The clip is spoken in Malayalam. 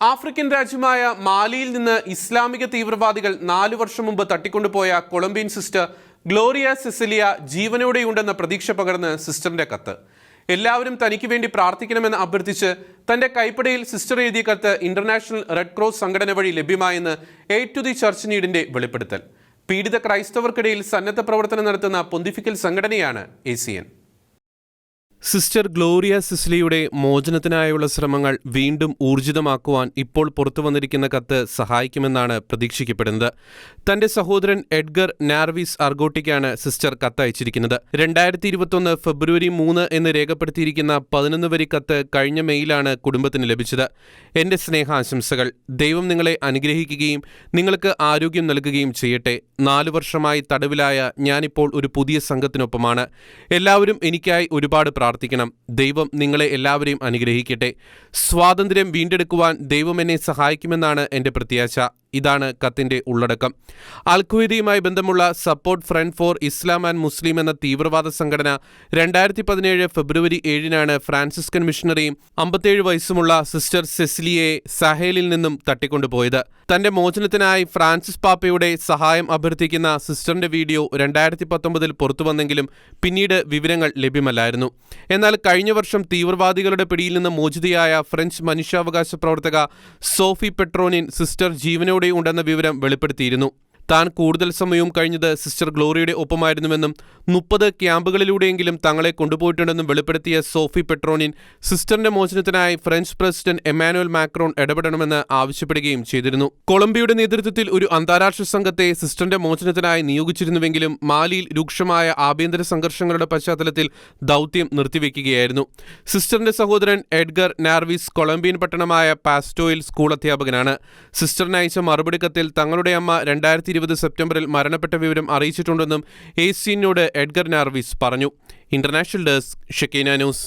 ആഫ്രിക്കൻ രാജ്യമായ മാലിയിൽ നിന്ന് ഇസ്ലാമിക തീവ്രവാദികൾ നാലു വർഷം മുമ്പ് തട്ടിക്കൊണ്ടുപോയ കൊളംബിയൻ സിസ്റ്റർ ഗ്ലോറിയ സിസിലിയ ജീവനോടെയുണ്ടെന്ന പ്രതീക്ഷ പകർന്ന് സിസ്റ്ററിന്റെ കത്ത്. എല്ലാവരും തനിക്ക് വേണ്ടി പ്രാർത്ഥിക്കണമെന്ന് അഭ്യർത്ഥിച്ച് തന്റെ കൈപ്പടയിൽ സിസ്റ്റർ എഴുതിയ കത്ത് ഇന്റർനാഷണൽ റെഡ് ക്രോസ് സംഘടന വഴി ലഭ്യമായെന്ന് എ ടു ദി ചർച്ച് നീഡിന്റെ വെളിപ്പെടുത്തൽ. പീഡിത ക്രൈസ്തവർക്കിടയിൽ സന്നദ്ധ പ്രവർത്തനം നടത്തുന്ന പൊന്തിഫിക്കൽ സംഘടനയാണ് എ സിസ്റ്റർ ഗ്ലോറിയ സിസ്ലിയുടെ മോചനത്തിനായുള്ള ശ്രമങ്ങൾ വീണ്ടും ഊർജിതമാക്കുവാൻ ഇപ്പോൾ പുറത്തു വന്നിരിക്കുന്ന കത്ത് സഹായിക്കുമെന്നാണ് പ്രതീക്ഷിക്കപ്പെടുന്നത്. തന്റെ സഹോദരൻ എഡ്ഗർ നാർവിസ് അർഗോട്ടിക്കാണ് സിസ്റ്റർ കത്ത് അയച്ചിരിക്കുന്നത്. രണ്ടായിരത്തി ഇരുപത്തൊന്ന് ഫെബ്രുവരി മൂന്ന് എന്ന് രേഖപ്പെടുത്തിയിരിക്കുന്ന പതിനൊന്ന് വരി കത്ത് കഴിഞ്ഞ മെയിലാണ് കുടുംബത്തിന് ലഭിച്ചത്. എന്റെ സ്നേഹാശംസകൾ. ദൈവം നിങ്ങളെ അനുഗ്രഹിക്കുകയും നിങ്ങൾക്ക് ആരോഗ്യം നൽകുകയും ചെയ്യട്ടെ. നാലു വർഷമായി തടവിലായ ഞാനിപ്പോൾ ഒരു പുതിയ സംഘത്തിനൊപ്പമാണ്. എല്ലാവരും എനിക്കായി ഒരുപാട് പ്രാർത്ഥിക്കണം ദൈവം നിങ്ങളെ എല്ലാവരെയും അനുഗ്രഹിക്കട്ടെ. സ്വാതന്ത്ര്യം വീണ്ടെടുക്കുവാൻ ദൈവം എന്നെ സഹായിക്കുമെന്നാണ് എന്റെ പ്രത്യാശ. ഇതാണ് കത്തിന്റെ ഉള്ളടക്കം. അൽഖ്വയ്ദയുമായി ബന്ധമുള്ള support front for Islam and Muslim എന്ന തീവ്രവാദ സംഘടന രണ്ടായിരത്തി പതിനേഴ് ഫെബ്രുവരി ഏഴിനാണ് ഫ്രാൻസിസ്കൻ മിഷണറിയും അമ്പത്തേഴ് വയസ്സുമുള്ള സിസ്റ്റർ സെസിലിയെ സഹേലിൽ നിന്നും തട്ടിക്കൊണ്ടുപോയത്. തന്റെ മോചനത്തിനായി ഫ്രാൻസിസ് പാപ്പയുടെ സഹായം അഭ്യർത്ഥിക്കുന്ന സിസ്റ്ററിന്റെ വീഡിയോ രണ്ടായിരത്തി പത്തൊമ്പതിൽ പുറത്തുവന്നെങ്കിലും പിന്നീട് വിവരങ്ങൾ ലഭ്യമല്ലായിരുന്നു. എന്നാൽ കഴിഞ്ഞ വർഷം തീവ്രവാദികളുടെ പിടിയിൽ നിന്ന് മോചിതയായ ഫ്രഞ്ച് മനുഷ്യാവകാശ പ്രവർത്തക സോഫി പെട്രോനിൻ സിസ്റ്റർ ജീവനോടെ ഉണ്ടെന്ന വിവരം വെളിപ്പെടുത്തിയിരുന്നു താൻ കൂടുതൽ സമയവും കഴിഞ്ഞത് സിസ്റ്റർ ഗ്ലോറിയുടെ ഒപ്പമായിരുന്നുവെന്നും മുപ്പത് ക്യാമ്പുകളിലൂടെയെങ്കിലും തങ്ങളെ കൊണ്ടുപോയിട്ടുണ്ടെന്നും വെളിപ്പെടുത്തിയ സോഫി പെട്രോണിൻ സിസ്റ്ററിന്റെ മോചനത്തിനായി ഫ്രഞ്ച് പ്രസിഡന്റ് എമാനുവൽ മാക്രോൺ ഇടപെടണമെന്ന് ആവശ്യപ്പെടുകയും ചെയ്തിരുന്നു. കൊളംബിയയുടെ നേതൃത്വത്തിൽ ഒരു അന്താരാഷ്ട്ര സംഘത്തെ സിസ്റ്ററിന്റെ മോചനത്തിനായി നിയോഗിച്ചിരുന്നുവെങ്കിലും മാലിയിൽ രൂക്ഷമായ ആഭ്യന്തര സംഘർഷങ്ങളുടെ പശ്ചാത്തലത്തിൽ ദൗത്യം നിർത്തിവെക്കുകയായിരുന്നു. സിസ്റ്ററിന്റെ സഹോദരൻ എഡ്ഗർ നാർവിസ് കൊളംബിയൻ പട്ടണമായ പാസ്റ്റോയിൽ സ്കൂൾ അധ്യാപകനാണ്. സിസ്റ്ററിന് അയച്ച മറുപടി കത്തിൽ തങ്ങളുടെ അമ്മ രണ്ടായിരത്തി ഇരുപത് സെപ്റ്റംബറിൽ മരണപ്പെട്ട വിവരം അറിയിച്ചിട്ടുണ്ടെന്നും എ സിനോട് എഡ്ഗർ നാർവിസ് പറഞ്ഞു. International desk Shekinah news.